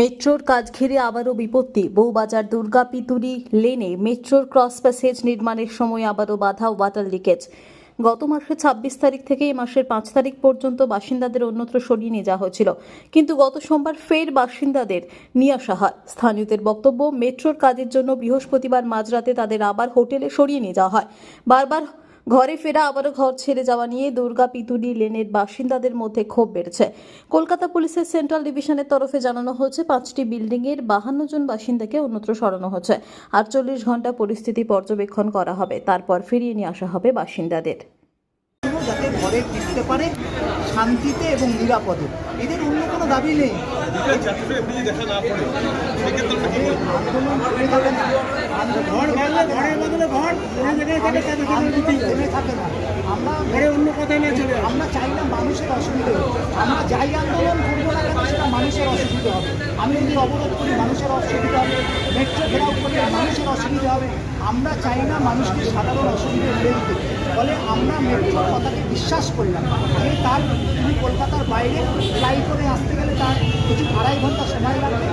মেট্রোর কাজ ঘিরে আবারও বিপত্তি। বউবাজার, দুর্গা পিতুরি লেনে মেট্রোর ক্রস প্যাসেজ নির্মাণের সময় আবারও বাধা ওয়াটার লিকেজ। গত মাসের ছাব্বিশ তারিখ থেকে এই মাসের পাঁচ তারিখ পর্যন্ত বাসিন্দাদের অন্যত্র সরিয়ে নিয়ে যাওয়া হয়েছিল। কিন্তু গত সোমবার ফের বাসিন্দাদের নিয়ে আসা হয়। স্থানীয়দের বক্তব্য, মেট্রোর কাজের জন্য বৃহস্পতিবার মাঝরাতে তাদের আবার হোটেলে সরিয়ে নিয়ে যাওয়া হয়। বারবার ঘরে ফেরা আবারও ঘর ছেড়ে যাওয়া নিয়ে দুর্গা পিতুডি লেনের বাসিন্দাদের মধ্যে ক্ষোভ বেড়েছে। কলকাতা পুলিশের সেন্ট্রাল ডিভিশনের তরফে জানানো হয়েছে পাঁচটি বিল্ডিংয়ের বাহান্ন জন বাসিন্দাকে অন্যত্র সরানো হচ্ছে। আটচল্লিশ ঘণ্টা পরিস্থিতি পর্যবেক্ষণ করা হবে তারপর ফিরিয়ে নিয়ে আসা হবে বাসিন্দাদের। যাতে ঘরে ফিরতে পারে শান্তিতে এবং নিরাপদে। এদের অন্য কোনো দাবি নেই। আন্দোলন না। ঘর ভাঙলে ঘরের বদলে ঘর থেমে থাকে না আমরা ঘরে অন্য কথা না চলে আমরা চাই না মানুষের অসুবিধে আমরা যাই আন্দোলন করব না কেন সেটা মানুষের অসুবিধা হবে। আমি যদি অবরোধ করি মানুষের অসুবিধা হবে। মেট্রো ঘেরাও করলে মানুষের অসুবিধা হবে। আমরা চাই না মানুষকে সাধারণ অসুবিধে ফেলতে ফলে আমরা মেট্রোর কথাকে বিশ্বাস করলাম যে তার তিনি কলকাতার বাইরে ফ্লাই করে আসতে গেলে তার কিছু আড়াই ঘণ্টা সময় লাগবে।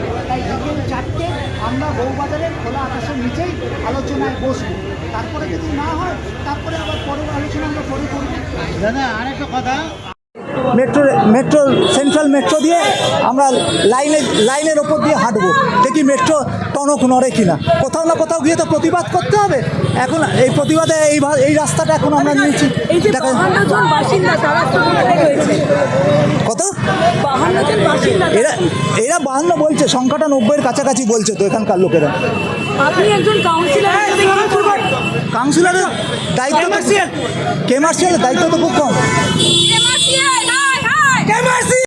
আমরা বউবাজারের খোলা আকাশের নিচেই আলোচনায় বসবো। তারপরে যদি না হয় তারপরে আবার পরের আলোচনা আমরা পরে করব। দাদা আরেকটা কথা। মেট্রো মেট্রো সেন্ট্রাল মেট্রো দিয়ে আমরা লাইনে লাইনের ওপর দিয়ে হাঁটবো। দেখি মেট্রো টনক নড়ে কিনা। কোথাও না কোথাও গিয়ে তো প্রতিবাদ করতে হবে। এখন এই প্রতিবাদে এই এই রাস্তাটা এখন আমরা নিয়েছি। দেখা- কত? এরা এরা বাহান্ন বলছে সংখ্যাটা নব্বইয়ের কাছাকাছি বলছে তো এখানকার লোকেরা। আপনি একজন কাউন্সিলর হিসেবে কি করবেন কাউন্সিলরের দায়িত্ব কেমার্সিয়ালের দায়িত্ব তো খুব কম।